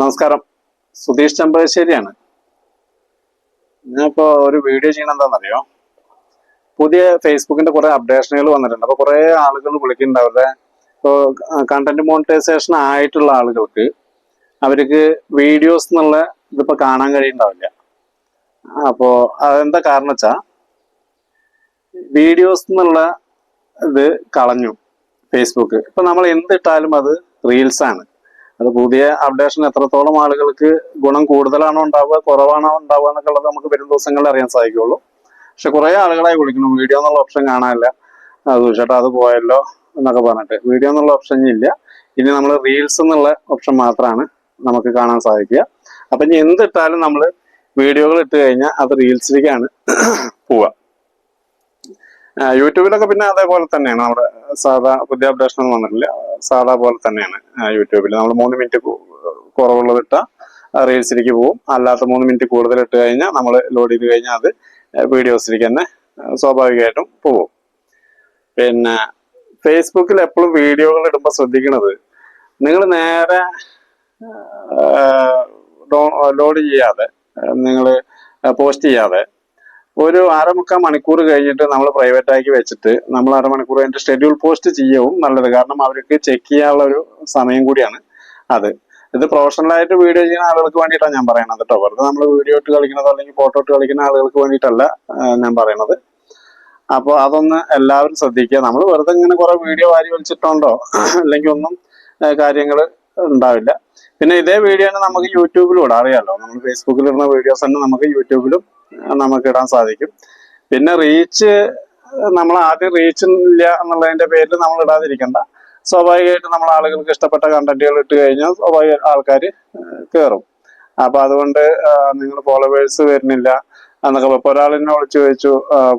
നമസ്കാരം. സുധീഷ് ചമ്പശ്ശേരിയാണ് ഞാനിപ്പോ ഒരു വീഡിയോ ചെയ്യണം എന്താണെന്നറിയോ പുതിയ ഫേസ്ബുക്കിന്റെ കുറെ അപ്ഡേഷനുകൾ വന്നിട്ടുണ്ട്. അപ്പൊ കുറെ ആളുകൾ വിളിക്കുന്നുണ്ട് അവരുടെ ഇപ്പോ കണ്ടന്റ് മോണിറ്റൈസേഷൻ ആയിട്ടുള്ള ആളുകൾക്ക് അവർക്ക് വീഡിയോസ് എന്നുള്ള ഇതിപ്പോ കാണാൻ കഴിയുന്നുണ്ടാവില്ല. അപ്പോ അതെന്താ കാരണം വെച്ചാ വീഡിയോസ് എന്നുള്ള ഇത് കളഞ്ഞു ഫേസ്ബുക്ക് ഇപ്പൊ നമ്മൾ എന്തിട്ടാലും അത് റീൽസ് ആണ്. അത് പുതിയ അപ്ഡേഷൻ എത്രത്തോളം ആളുകൾക്ക് ഗുണം കൂടുതലാണോ ഉണ്ടാവുക കുറവാണോ ഉണ്ടാവുക എന്നൊക്കെ നമുക്ക് വരും ദിവസങ്ങളിൽ അറിയാൻ സാധിക്കുള്ളൂ പക്ഷെ കുറെ ആളുകളായി വിളിക്കണം വീഡിയോ എന്നുള്ള ഓപ്ഷൻ കാണാനില്ല. ചേട്ടാ അത് പോയല്ലോ എന്നൊക്കെ പറഞ്ഞിട്ട്. വീഡിയോ എന്നുള്ള ഓപ്ഷൻ ഇല്ല. ഇനി നമ്മൾ റീൽസ് എന്നുള്ള ഓപ്ഷൻ മാത്രമാണ് നമുക്ക് കാണാൻ സാധിക്കുക. അപ്പൊ ഇനി എന്തിട്ടാലും നമ്മൾ വീഡിയോകൾ ഇട്ട് കഴിഞ്ഞാൽ അത് റീൽസിലേക്കാണ് പോവുക. യൂട്യൂബിലൊക്കെ പിന്നെ അതേപോലെ തന്നെയാണ്. നമ്മുടെ സാധാ പുതിയ അപ്ഡേഷൻ ഒന്നും വന്നിട്ടില്ല. സാധാ പോലെ തന്നെയാണ് യൂട്യൂബിൽ നമ്മൾ മൂന്ന് മിനിറ്റ് കുറവുള്ളത് ഇട്ടാൽ റീൽസിലേക്ക് പോകും. അല്ലാത്ത മൂന്ന് മിനിറ്റ് കൂടുതൽ ഇട്ട് കഴിഞ്ഞാൽ നമ്മൾ ലോഡ് ചെയ്ത് കഴിഞ്ഞാൽ അത് വീഡിയോസിലേക്ക് തന്നെ സ്വാഭാവികമായിട്ടും പോകും. പിന്നെ ഫേസ്ബുക്കിൽ എപ്പോഴും വീഡിയോകൾ ഇടുമ്പോൾ ശ്രദ്ധിക്കുന്നത് നിങ്ങൾ നേരെ ലോഡ് ചെയ്യാതെ നിങ്ങൾ പോസ്റ്റ് ചെയ്യാതെ ഒരു അരമുക്കാൽ മണിക്കൂർ കഴിഞ്ഞിട്ട് നമ്മൾ പ്രൈവറ്റ് ആക്കി വെച്ചിട്ട് നമ്മൾ അരമണിക്കൂർ കഴിഞ്ഞിട്ട് ഷെഡ്യൂൾ പോസ്റ്റ് ചെയ്യവും നല്ലത്. കാരണം അവർക്ക് ചെക്ക് ചെയ്യാനുള്ള ഒരു സമയം കൂടിയാണ് അത്. ഇത് പ്രൊഫഷണൽ ആയിട്ട് വീഡിയോ ചെയ്യുന്ന ആളുകൾക്ക് വേണ്ടിയിട്ടാണ് ഞാൻ പറയണത് കേട്ടോ. വെറുതെ നമ്മൾ വീഡിയോ ഇട്ട് കളിക്കുന്നതോ അല്ലെങ്കിൽ ഫോട്ടോ ഇട്ട് കളിക്കുന്ന ആളുകൾക്ക് വേണ്ടിയിട്ടല്ല ഞാൻ പറയണത് അപ്പോൾ അതൊന്ന് എല്ലാവരും ശ്രദ്ധിക്കുക. നമ്മൾ വെറുതെ ഇങ്ങനെ കുറെ വീഡിയോ വാരി വലിച്ചിട്ടുണ്ടോ? അല്ലെങ്കിൽ ഒന്നും കാര്യങ്ങൾ ഉണ്ടാവില്ല. പിന്നെ ഇതേ വീഡിയോ തന്നെ നമുക്ക് യൂട്യൂബിലും ഇടാം. അറിയാമല്ലോ നമ്മൾ ഫേസ്ബുക്കിൽ ഇടുന്ന വീഡിയോസ് തന്നെ നമുക്ക് യൂട്യൂബിലും നമുക്ക് ഇടാൻ സാധിക്കും. പിന്നെ റീച്ച് നമ്മൾ ആദ്യം റീച്ച് ഇല്ല എന്നുള്ളതിന്റെ പേരിൽ നമ്മൾ ഇടാതിരിക്കണ്ട. സ്വാഭാവികമായിട്ട് നമ്മൾ ആളുകൾക്ക് ഇഷ്ടപ്പെട്ട കണ്ടന്റുകൾ ഇട്ട് കഴിഞ്ഞാൽ സ്വാഭാവിക ആൾക്കാർ കയറും അപ്പൊ അതുകൊണ്ട് നിങ്ങൾ ഫോളോവേഴ്സ് വരുന്നില്ല എന്നൊക്കെ ഇപ്പൊ ഒരാളിനെ വിളിച്ചു ചോദിച്ചു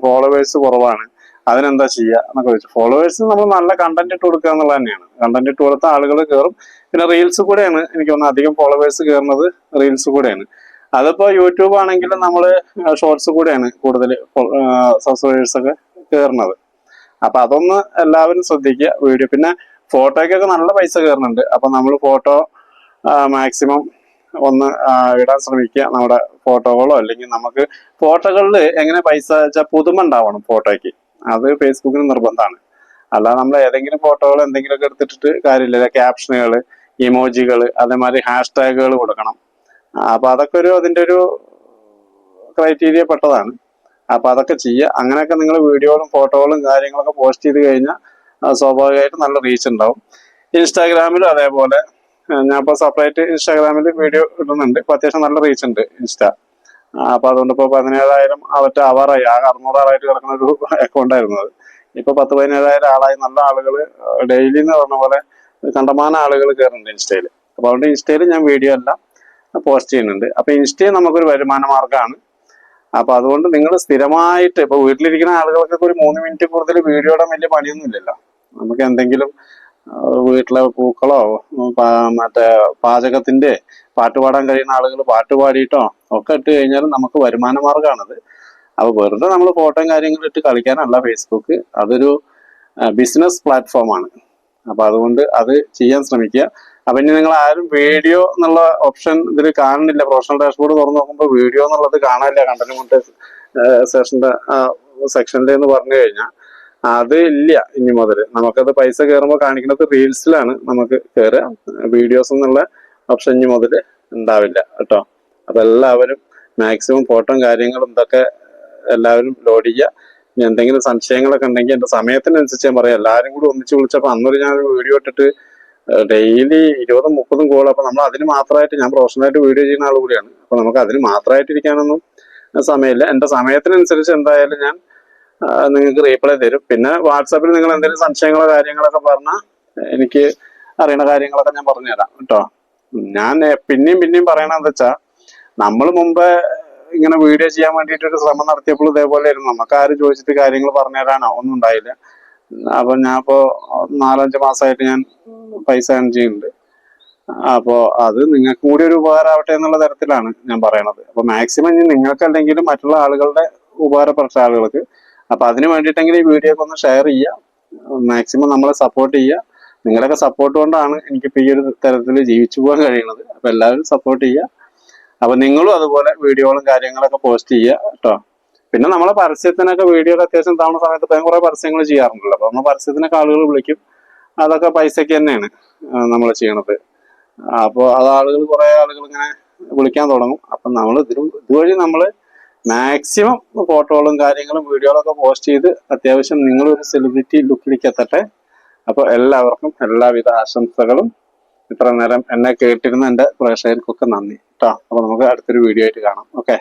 ഫോളോവേഴ്സ് കുറവാണ്. അതിനെന്താ ചെയ്യുക എന്നൊക്കെ ചോദിച്ചു ഫോളോവേഴ്സ് നമ്മൾ നല്ല കണ്ടന്റ് ഇട്ട് കൊടുക്കുക എന്നുള്ളത് തന്നെയാണ്. കണ്ടന്റ് ഇട്ട് കൊടുത്ത ആളുകൾ കയറും പിന്നെ റീൽസ് കൂടെയാണ് എനിക്ക് തോന്നുന്നത് അധികം ഫോളോവേഴ്സ് കയറുന്നത് റീൽസ് കൂടെയാണ്. അതിപ്പോ യൂട്യൂബ് ആണെങ്കിൽ നമ്മൾ ഷോർട്സ് കൂടെയാണ് കൂടുതൽ സബ്സ്ക്രൈബേഴ്സ് ഒക്കെ കയറുന്നത് അപ്പൊ അതൊന്ന് എല്ലാവരും ശ്രദ്ധിക്കുക വീഡിയോ. പിന്നെ ഫോട്ടോയ്ക്കൊക്കെ നല്ല പൈസ കയറുന്നുണ്ട് അപ്പൊ നമ്മൾ ഫോട്ടോ മാക്സിമം ഒന്ന് ഇടാൻ ശ്രമിക്കുക. നമ്മുടെ ഫോട്ടോകളോ അല്ലെങ്കിൽ നമുക്ക് ഫോട്ടോകളിൽ എങ്ങനെ പൈസ വെച്ചാൽ പുതുമ ഉണ്ടാവണം ഫോട്ടോയ്ക്ക്. അത് ഫേസ്ബുക്കിന് നിർബന്ധമാണ്. അല്ലാതെ നമ്മൾ ഏതെങ്കിലും ഫോട്ടോകൾ എന്തെങ്കിലുമൊക്കെ എടുത്തിട്ടിട്ട് കാര്യമില്ല. ക്യാപ്ഷനുകൾ ഇമോജികൾ അതേമാതിരി ഹാഷ് ടാഗുകൾ കൊടുക്കണം. അപ്പോൾ അപ്പൊ അതൊക്കെ ഒരു അതിന്റെ ഒരു ക്രൈറ്റീരിയ പെട്ടതാണ്. അപ്പൊ അതൊക്കെ ചെയ്യുക. അങ്ങനെയൊക്കെ നിങ്ങൾ വീഡിയോകളും ഫോട്ടോകളും കാര്യങ്ങളൊക്കെ പോസ്റ്റ് ചെയ്ത് കഴിഞ്ഞാൽ സ്വാഭാവികമായിട്ടും നല്ല റീച്ച് ഉണ്ടാവും. ഇൻസ്റ്റാഗ്രാമിലും അതേപോലെ. ഞാൻ ഇപ്പോൾ സെപ്പറേറ്റ് ഇൻസ്റ്റാഗ്രാമിൽ വീഡിയോ ഇടുന്നുണ്ട്. ഇപ്പോൾ അത്യാവശ്യം നല്ല റീച്ച് ഉണ്ട് ഇൻസ്റ്റ അപ്പൊ അതുകൊണ്ട് ഇപ്പോൾ പതിനേഴായിരം അവറ്റ ആവാറായി. ആകെ അറുന്നൂറാറായിട്ട് കിടക്കുന്ന ഒരു അക്കൗണ്ട് ആയിരുന്നു അത്. ഇപ്പൊ പത്ത് പതിനേഴായിരം ആളായി. നല്ല ആളുകൾ ഡെയിലി എന്ന് പറഞ്ഞ പോലെ കണ്ടമാന ആളുകൾ കയറുന്നുണ്ട് ഇൻസ്റ്റയിൽ അപ്പൊ അതുകൊണ്ട് ഇൻസ്റ്റയിൽ ഞാൻ വീഡിയോ എല്ലാം പോസ്റ്റ് ചെയ്യുന്നുണ്ട്. അപ്പൊ ഇൻസ്റ്റയിൽ നമുക്കൊരു വരുമാന മാർഗമാണ്. അപ്പൊ അതുകൊണ്ട് നിങ്ങൾ സ്ഥിരമായിട്ട് ഇപ്പൊ വീട്ടിലിരിക്കുന്ന ആളുകൾക്കൊക്കെ ഒരു മൂന്ന് മിനിറ്റ് കൂടുതൽ വീഡിയോ ഇടാൻ വലിയ പണിയൊന്നും ഇല്ലല്ലോ നമുക്ക് എന്തെങ്കിലും ആ, വീട്ടിലെ പൂക്കളോ മറ്റേ പാചകത്തിന്റെ പാട്ട് പാടാൻ കഴിയുന്ന ആളുകൾ പാട്ട് പാടിയിട്ടോ ഒക്കെ ഇട്ട് കഴിഞ്ഞാൽ നമുക്ക് വരുമാന മാർഗമാണത്. അപ്പൊ വെറുതെ നമ്മൾ ഫോട്ടോയും കാര്യങ്ങളും ഇട്ട് കളിക്കാനല്ല ഫേസ്ബുക്ക് അതൊരു ബിസിനസ് പ്ലാറ്റ്ഫോമാണ് അപ്പൊ അതുകൊണ്ട് അത് ചെയ്യാൻ ശ്രമിക്കുക. അപ്പൊ ഇനി നിങ്ങൾ ആരും വീഡിയോ എന്നുള്ള ഓപ്ഷൻ ഇതിൽ കാണുന്നില്ല. പ്രൊഫഷണൽ ഡാഷ്ബോർഡ് തുറന്നു നോക്കുമ്പോൾ വീഡിയോ എന്നുള്ളത് കാണാനില്ല. കണ്ടന്റ് സെഷന്റെ സെക്ഷനിൽ എന്ന് പറഞ്ഞു കഴിഞ്ഞാൽ അത് ഇല്ല ഇനി മുതൽ നമുക്കത് പൈസ കയറുമ്പോൾ കാണിക്കുന്നത് റീൽസിലാണ് നമുക്ക് കയറുക വീഡിയോസ് എന്നുള്ള ഓപ്ഷൻ ഇനി മുതൽ ഉണ്ടാവില്ല കേട്ടോ. അതെല്ലാവരും മാക്സിമം ഫോട്ടോയും കാര്യങ്ങളും ഇതൊക്കെ എല്ലാവരും ലോഡ് ചെയ്യുക. ഇനി എന്തെങ്കിലും സംശയങ്ങളൊക്കെ ഉണ്ടെങ്കിൽ എന്റെ സമയത്തിനനുസരിച്ച് ഞാൻ പറയാം. എല്ലാവരും കൂടി ഒന്നിച്ച് വിളിച്ചപ്പോൾ അന്നൊരു ഞാൻ വീഡിയോ ഇട്ടിട്ട് ഡെയിലി ഇരുപതും മുപ്പതും കോൾ അപ്പോൾ നമ്മൾ അതിന് മാത്രമായിട്ട് ഞാൻ പ്രൊഫഷണലായിട്ട് വീഡിയോ ചെയ്യുന്ന ആൾ കൂടിയാണ്. അപ്പൊ നമുക്ക് അതിന് മാത്രമായിട്ടിരിക്കാനൊന്നും സമയമില്ല. എന്റെ സമയത്തിനനുസരിച്ച് എന്തായാലും ഞാൻ നിങ്ങൾക്ക് റീപ്ലൈ തരും. പിന്നെ വാട്സാപ്പിൽ നിങ്ങൾ എന്തെങ്കിലും സംശയങ്ങളോ കാര്യങ്ങളൊക്കെ പറഞ്ഞാൽ എനിക്ക് അറിയണ കാര്യങ്ങളൊക്കെ ഞാൻ പറഞ്ഞു തരാം കേട്ടോ. ഞാൻ പിന്നെയും പിന്നെയും പറയണതെന്ന് വെച്ചാ നമ്മൾ മുമ്പ് ഇങ്ങനെ വീഡിയോ ചെയ്യാൻ വേണ്ടിയിട്ട് ഒരു ശ്രമം നടത്തിയപ്പോൾ ഇതേപോലെ ആയിരുന്നു നമുക്ക് ആരും ചോദിച്ചിട്ട് കാര്യങ്ങൾ പറഞ്ഞുതരാനോ ഒന്നും ഉണ്ടായില്ല. അപ്പൊ ഞാൻ ഇപ്പോ നാലഞ്ച് മാസമായിട്ട് ഞാൻ പൈസ ഏൺ ചെയ്യുന്നുണ്ട്. അപ്പോ അത് നിങ്ങൾക്ക് കൂടി ഒരു ഉപകാരമാവട്ടെ എന്നുള്ള തരത്തിലാണ് ഞാൻ പറയണത്. അപ്പൊ മാക്സിമം നിങ്ങൾക്ക് അല്ലെങ്കിൽ മറ്റുള്ള ആളുകളുടെ ഉപകാരപ്പെട്ട ആളുകൾക്ക് അപ്പൊ അതിന് വേണ്ടിയിട്ടെങ്കിലും ഈ വീഡിയോ ഒന്ന് ഷെയർ ചെയ്യുക. മാക്സിമം നമ്മളെ സപ്പോർട്ട് ചെയ്യുക. നിങ്ങളുടെയൊക്കെ സപ്പോർട്ട് കൊണ്ടാണ് എനിക്കിപ്പോൾ ഈ ഒരു തരത്തിൽ ജീവിച്ചു പോകാൻ കഴിയുന്നത്. അപ്പൊ എല്ലാവരും സപ്പോർട്ട് ചെയ്യുക. അപ്പൊ നിങ്ങളും അതുപോലെ വീഡിയോകളും കാര്യങ്ങളൊക്കെ പോസ്റ്റ് ചെയ്യുക കേട്ടോ. പിന്നെ നമ്മളെ പരസ്യത്തിനൊക്കെ വീഡിയോ അത്യാവശ്യം താവുന്ന സമയത്ത് ഇപ്പം കുറേ പരസ്യങ്ങൾ ചെയ്യാറുണ്ടല്ലോ. അപ്പൊ നമ്മൾ പരസ്യത്തിനൊക്കെ ആളുകൾ വിളിക്കും. അതൊക്കെ പൈസയ്ക്ക് തന്നെയാണ് നമ്മൾ ചെയ്യണത്. അപ്പോൾ അത് ആളുകൾ കുറേ ആളുകൾ ഇങ്ങനെ വിളിക്കാൻ തുടങ്ങും. അപ്പം നമ്മൾ ഇതിലും ഇതുവഴി നമ്മൾ മാക്സിമം ഫോട്ടോകളും കാര്യങ്ങളും വീഡിയോകളൊക്കെ പോസ്റ്റ് ചെയ്ത് അത്യാവശ്യം നിങ്ങളൊരു സെലിബ്രിറ്റി ലുക്കിലേക്ക് എത്തട്ടെ അപ്പോൾ എല്ലാവർക്കും എല്ലാവിധ ആശംസകളും. ഇത്ര നേരം എന്നെ കേട്ടിരുന്ന എന്റെ പ്രേക്ഷകർക്കൊക്കെ നന്ദി. കേട്ടോ അപ്പോൾ നമുക്ക് അടുത്തൊരു വീഡിയോ ആയിട്ട് കാണാം. ഓക്കെ.